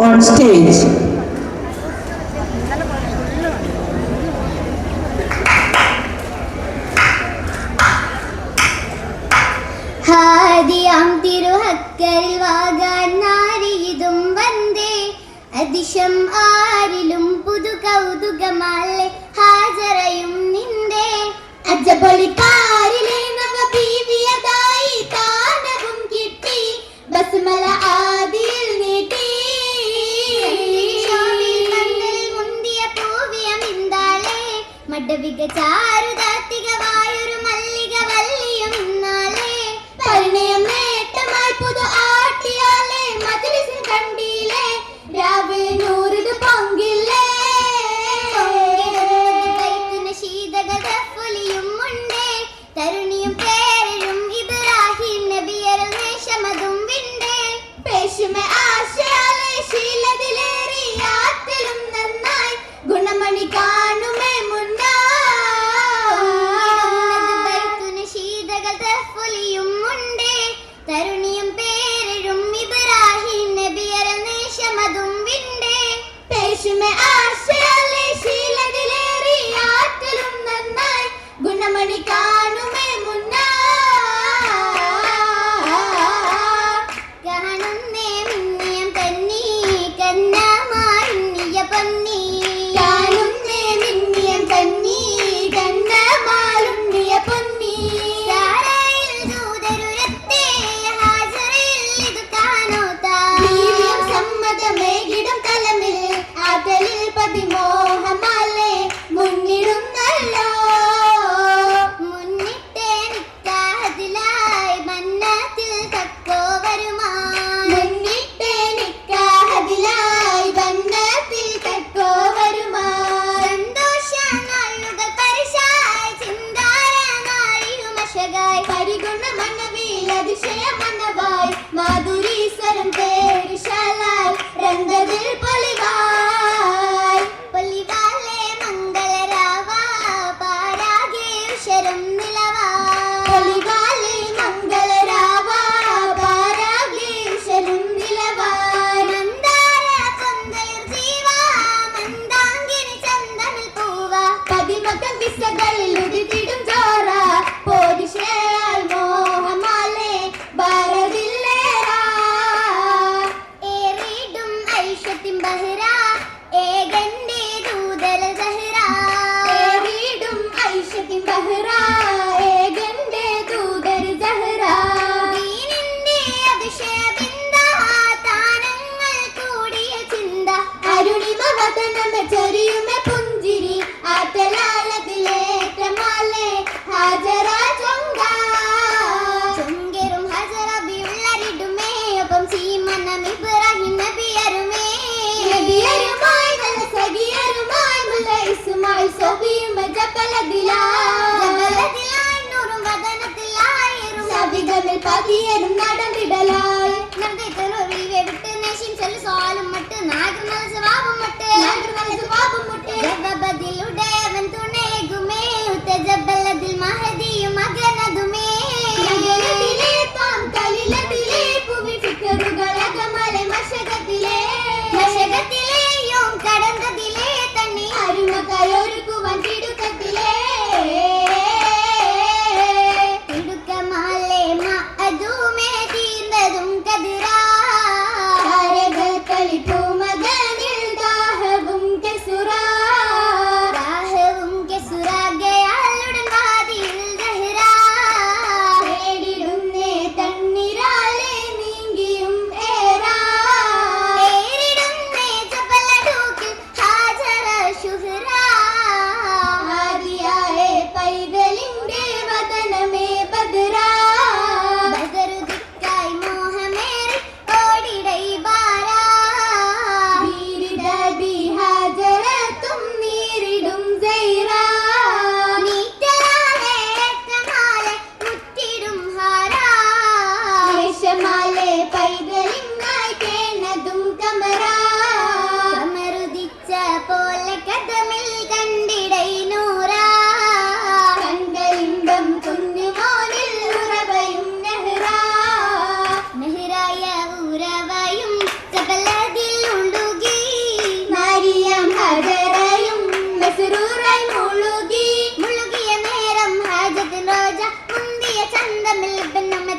on stage. ഹാദിയാം തിരുഹക്കരിൽ വാകാൻ നാരിയിതും വന്ദേ അതിശം ആരിലും പുതു കൗതുകമാലെ ഹാജറയും ചാരു కాను మేమున్నా വിഷയമന്നവായി മാധുരീശ്വരം പേരുശാലായി രംഗതിൽ പൊലിവായി പൊലിവാലെ മംഗളരാവ പാരാകെ ഉഷരം നിലവാ. പൊലിവാലെ മംഗളരാവ പാരാകെ ഉഷരം നിലവാ. നന്ദാര കൊന്തയിൽ ജീവ മന്ദാങ്കിനി ചന്ദനിൽ പൂവ. പതിമകം ദിശകളിൽ നിമിഷത്തിൻ ബഹിരാ ഏകന്റെ ദൂതല Daddy and Mom. Bella, Bella, Bella, Bella.